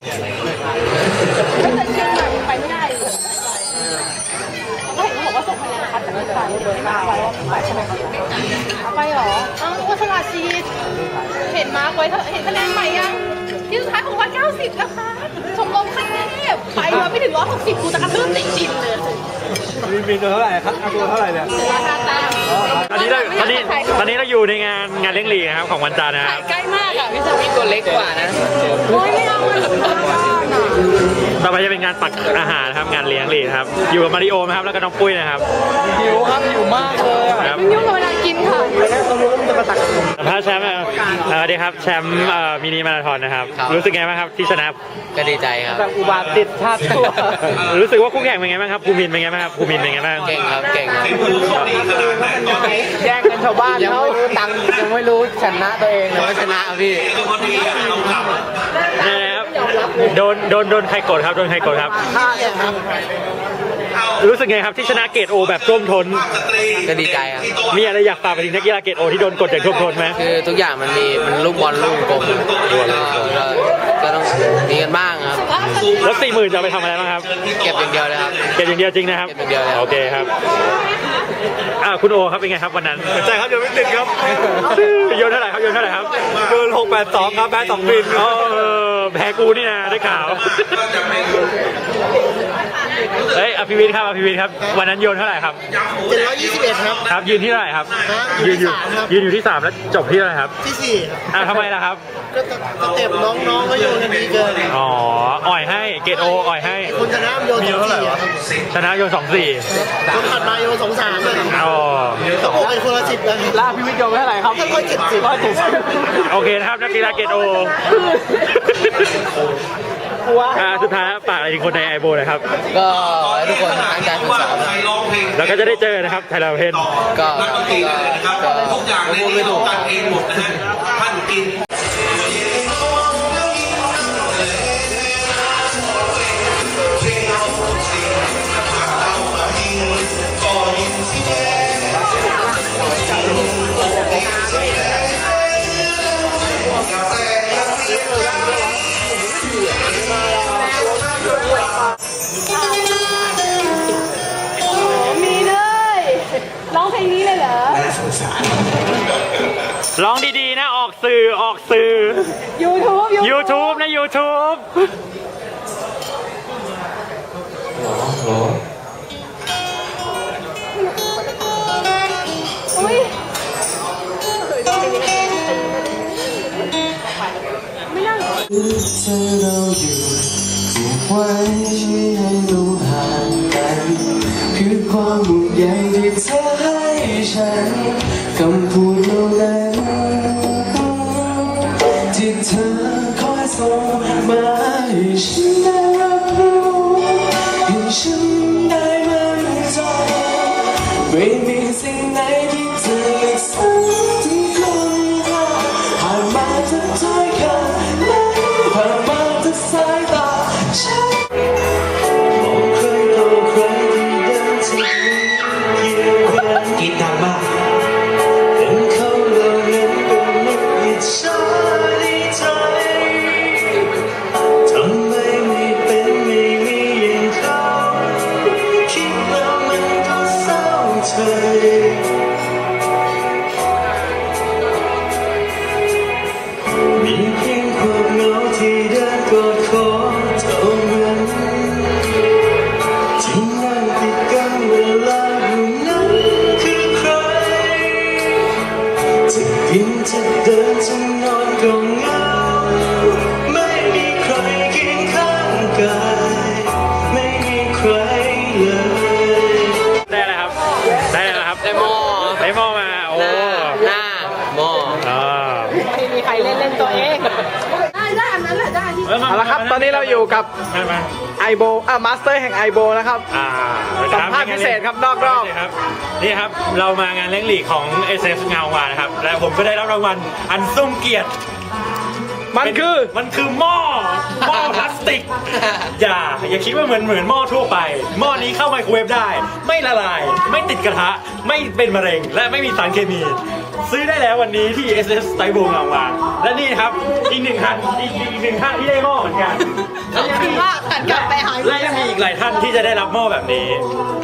ไปไม่ได้เลยเห็นเขาบอกว่าส่งคะแนนคัดจากที่ไปเลยมาไว้ว่าไปใช่ไหมไปเหรออ้าวว่าฉลาดชีดเห็นมาร์กไว้เถอะเห็นคะแนนใหม่ยังที่สุดท้ายของวัน 90นะคะชมรมคันเทพไปมาไม่ถึง 160 กูจะกระทืบติดจินเลย มีมีตัวเท่าไหร่ครับเอาตัวเท่าไหร่เนี่ยราคาตามตอนนี้เราตอนนี้ตอนนี้เราอยู่ในงานงานเลี้ยงหลีนะครับของวันจันทร์นะครับใกล้มากอะพี่สามีตัวเล็กกว่านะโอ้ยไม่เอาเลยบ้านอะต่อไปจะเป็นงานตักอาหารนะครับงานเลี้ยงหลีนะครับ อยู่กับมาริโอนะครับแล้วก็น้องปุ้ยนะครับหิวครับหิวมากเลยอะครับมันยุ่งกับเวลากินค่ะต้องรู้ว่ามันจะมาตักผมสัมภาษณ์แชมป์นะครับเออดีครับแชมป์เอ่อมินิมาราธอนนะครับครับ รู้สึกไงบ้างครับที่ชนะก็ดีใจครับแบบอุบาทติดชาติตัวรู้สึกว่าคู่แข่งเป็นไงบ้างครับภูมินทร์เป็นไงบ้างครับภูมินทร์เป็นไงบ้างเก่งครับเก่งครับ แย่งกันชาวบ้านยังเขาไม่รู้ตังค์ยังไม่รู้ชนะตัวเองแต่ว่าชนะพี่ นี่นะครับโดนโดนโดนใครกดครับโดนใครกดครับฆ่าเนี่ยครับรู้สึกไงครับที่ชนะเกรดโอแบบท่วมท้นก็ดีใจครับ มีอะไรอยากฝากไปถึงนักกีฬาเกรดโอที่โดนกดอย่างท่วมท้นไหมคือทุกอย่างมันมีมันลูกบอลลูกกลมก็ก็ก็ต้องมีกันบ้างครับ แล้วสี่หมื่นจะเอาไปทำอะไรบ้างครับ เก็บอย่างเดียวเลยครับ เก็บอย่างเดียวจริงนะครับ เก็บอย่างเดียวเลยโอเคครับอ่าคุณโอครับเป็นไงครับวันนั้นใช่ครับเดี๋ยวไม่ติดครับโยนเท่าไหร่ครับโยนเท่าไหร่ครับเกินหกแปดสองครับแพ้สองบิน เออแพ้กูนี่นะได้ข่าวเฮ้ย อภิวิทย์ครับอภิวิทย์ครับ วันนั้นโยนเท่าไหร่ครับ เจ็ดร้อยยี่สิบเอ็ดครับ ครับยืนที่เท่าไหร่ครับ ฮะยืนอยู่ยืนที่สามครับ ยืนอยู่ที่สามแล้วจบที่เท่าไหร่ครับที่สี่ครับอ่าทำไมล่ะครับ ก็สเต็ปน้องๆก็โยนกันดีเกินอ๋อ อ่อยให้เกรดโออ่อยให้คนชนะโยนสองสี่ครับชนะโยนสองสี่คนถัดมาโยนสองสามเลยอ๋อต้องบอกเป็นคนละสิบเลยลาพิวิทย์โยนไปเท่าไหร่ครับร้อยเจ็ดสิบร้อยเจ็ดสิบโอเคนะครับนักกีฬาเกรดโอ อ่าสุดท้ายแล้วฝากอะไรถึงคนในไอโบหนะครับ ก็ขอให้ทุกคนตั้งใจฝึกซ้อมแล้วก็จะได้เจอนะครับไทยลาเพน ก็นักดนตรีเลยนะครับก็ทุกอย่างในพูดนี้ไม่ถูเรากตัดเองหมดนะฮะท่านกิน สื่อออกสื่อ YouTube YouTube นะ YouTube อุ้ยไม่นั่งเธอเราอยู่ผูกไว้ให้ต้องห่างกันคือความห่วงใยที่เธอให้ฉันคำพูดเหล่านั้น มีเพียงความเหงาที่เดินกอดคอเท่านั้นที่นั่งติดกันเวลาอยู่นั้นคือใคร จะกินจะเดินจะนอนก็เหงาไใครเล่นเล่นตัวเองได้ได้อันนั้นแหละได้ที่เอาละครับ ตอนนี้เราอยู่กับมามาไอโบอ่ามาสเตอร์แห่งไอโบนะครับ อ่าสัมภาษณ์พิเศษครับนอกรอบนี่ครับ นี่ครับ เรามางานเลี้ยงหลีกของ SF เงาวานะครับ และผมก็ได้รับรางวัลอันทรงเกียรติ มันคือ มันคือหม้อหม้อพลาสติก อย่า อย่าคิดว่าเหมือนเหมือนหม้อทั่วไป หม้อนี้เข้าไมโครเวฟได้ ไม่ละลาย ไม่ติดกระทะ ไม่เป็นมะเร็ง และไม่มีสารเคมี ซื้อได้แล้ววันนี้ที่ SS ไตโบงาวางและนี่ครับอีกหนึ่งท่านอีกอีกหนึ่งท่านที่ได้หม้อเหมือนกันขอบคุณมากหันกลับไปหา และยังมีอีกหลายท่านที่จะได้รับหม้อแบบนี้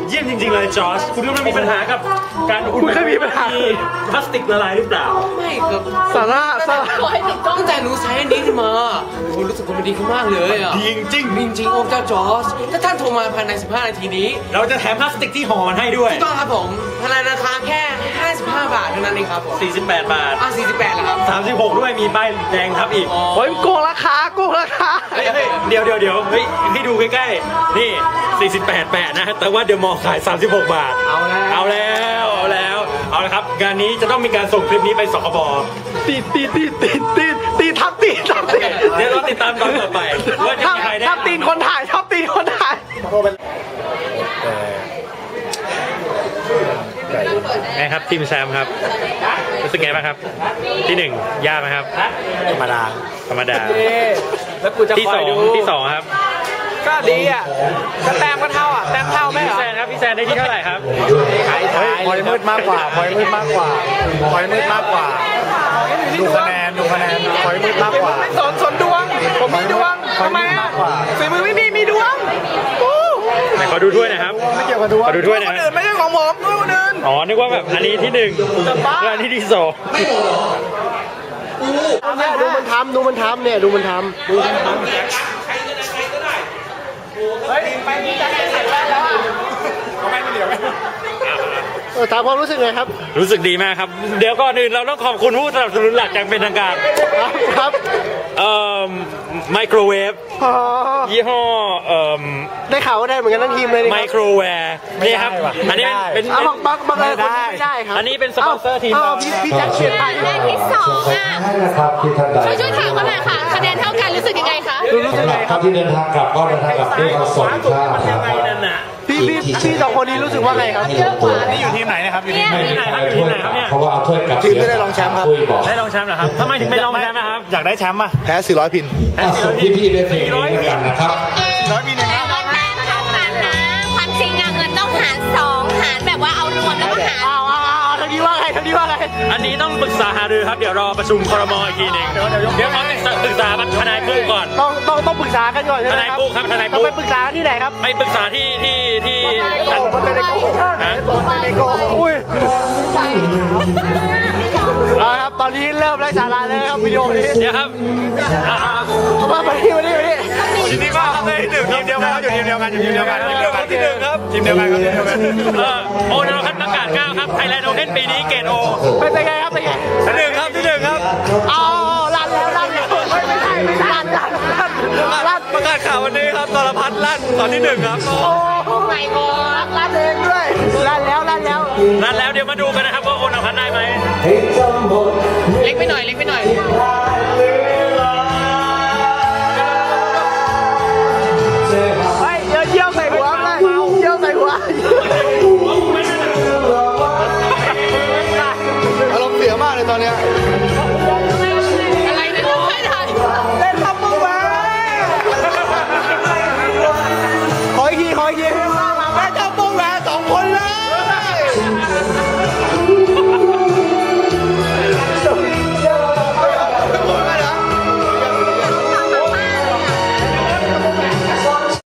เยี่ยมจริง ๆ เลยจอร์จคุณกำลังมีปัญหากับการอุ่นคุณเคยมีปัญหา พลาสติกละลายหรือเปล่า ไม่ครับสาระสาระขอให้ติดกล้องตั้งแต่หนูใช้อันนี้ขึ้นมาโอ้รู้สึกว่ามันดีขึ้นมากเลยอะดีจริงจริงๆโอ้เจ้าจอร์จถ้าท่านโทรมาภายใน 15 นาทีนี้ ๆเราจะแถมพลาสติกที่ห่อมันให้ด้วย ถูกต้องครับผม ภายในราคาแค่ 55 บาทเท่านั้นเองครับผม48 บาท อะ48แล้วครับ 36 ด้วยมีป้ายแดงทับอีก โอ้ยโกงราคาโกงราคา เฮ้ยเฮ้ยเดี๋ยวเดี๋ยวเดี๋ยวเฮ้ยให้ดูใกล้ๆ นี่ 48แปดนะ แต่ว่าเดี๋ยวมอขาย 36 บาท เอาแล้ว เอาแล้ว เอาแล้ว เอาละครับ งานนี้จะต้องมีการส่งคลิปนี้ไปสคบตีตีตีตีตีตีทับตีทับตีเดี๋ยวเราติดตามตอนต่อไปว่าจะทับมีใครได้ทับตีนคนถ่ายทับตีนคนถ่าย ไงครับทีมแซมครับรู้สึกไงบ้างครับ ที่หนึ่งยากไหมครับ ธรรมดาธรรมดา แล้วกูจะที่คสออยงดูที่สองครับก็ดีอะก็แต้มก็เท่าอะแต้มเท่าไหมเหรพี่อแซนครับพี่แซนได้ที่เท่าไหร่ครับขายขายพอยมืดมากกว่าพอยมืดมากกว่าพอยมืดมากกว่า ดูคะแนนดูคะแนนพอยมืดมากกว่าไม่สนสนดวง ผมมีดวงทำไมอะฝีมือไม่มีมีดวงโอ้ ไหนข อดูถ้วยหนะครับ ไม่เกี่ยวกับดวงขอดูถ้วยหคนะนอื่นไม่ใช่ของผมด้วยคนอื่นอ๋อ นึกว่าแบบอันนี้ที่หนึ่งแล้วอันนี้ที่สองเนี่ยดูมันทำดูมันทำเนี่ยดูมันทำดูมันทำเออถามความรู้สึกไงครับ รู้สึกดีมากครับ เดี๋ยวก่อนอื่นเราต้องขอบคุณผู้สนับสนุนหลักอย่างเป็นทางการ ครับเอ่อไมโครเวฟอ๋อยี่ห้อเอ่อได้ข่าวว่าได้เหมือนกันทั้งทีมเลยนี่ไมครับโครแวร์นี่ครับ อันนี้เป็นเอาเป็นบักบักบักเลยคนนี้ไม่ได้ครับอันนี้เป็นสปอนเซอร์ทีมอ้าเราวพี่พี่แจ็คเชียร์ไทยได้ที่สองอะนะครับที่ท่านใดช่วยช่วยถามเขาหน่อยค่ะ คะแนนเท่ากันรู้สึกยังไงคะสำหรับ ท่านที่เดินทางกลับก็เดินทางกลับด้วยความสวัสดิภาพ พี่พี่พี่สองคนนี้รู้สึกว่าไงครับให้ลงตัวนี่อยู่ทีมไหนนะครับอยู่ทีมไม่ที่มีไหนใคครรับอยู่ถ้วยที่ไหนครับเนี่ยเพราะว่าเอาถ้วยกลับทีมที่ได้รองแชมป์ครับคุยบอกได้รองแชมป์เหรอครับทำไมถึงเป็นรองแชมป์นะครับอยากได้แชมป์อะแพ้400พินอะส่งพี่พี่ๆด้วยเพลงนี้ด้วยกันนะครับ400พินเองครั อันนี้ต้องปรึกษาหารือครับ เดี๋ยวรอประชุมครมอีกทีหนึงเดี๋ยวขอปรึกษาทนายปุ๊ก่อน ต้องต้องต้องปรึกษากันก่อนใช่ไหมทนายครับปุ๊ครับทนายต้องปุ๊ไปปรึกษากันที่ไหนครับไปปรึกษาที่ที่ที่คนในโกหกฮะคนในโกหกอุ้ยเอาละครับตอนนี้เริ่มไร้สาระแล้วนะครับวิดีโอนี้เดี๋ยวครับอ่า เอามามาที่มาที่มาที่ ทีนี้ก็เลยหนึ่งทีมเดียวกันอยู่ทีมเดียวกันอยู่ทีมเดียวกันทีมเดียวกันที่หนึ่งครับทีมเดียวกันครับทีมเดียวกันเออโอนเราคัดประกาศเก้าครับไทยแลนด์โอเพนปีนี้เกรดโอเป็นไงครับเป็นไงที่หนึ่งครับที่หนึ่งครับเอาลั่นแล้วลั่นแล้วไม่ไม่ใช่ไม่ใช่ลั่นลั่นลั่นลั่นประกาศข่าววันนี้ครับตรพัฒน์ลั่นตอนที่หนึ่งครับ โอ้ไม่กอลั่นเองด้วยลั่นแล้วลั่นแล้วนั่นแล้วเดี๋ยวมาดูกันนะครับว่าโอนเราคัดได้ไหมเล็กไปหน่อยเล็กไปหน่อยเ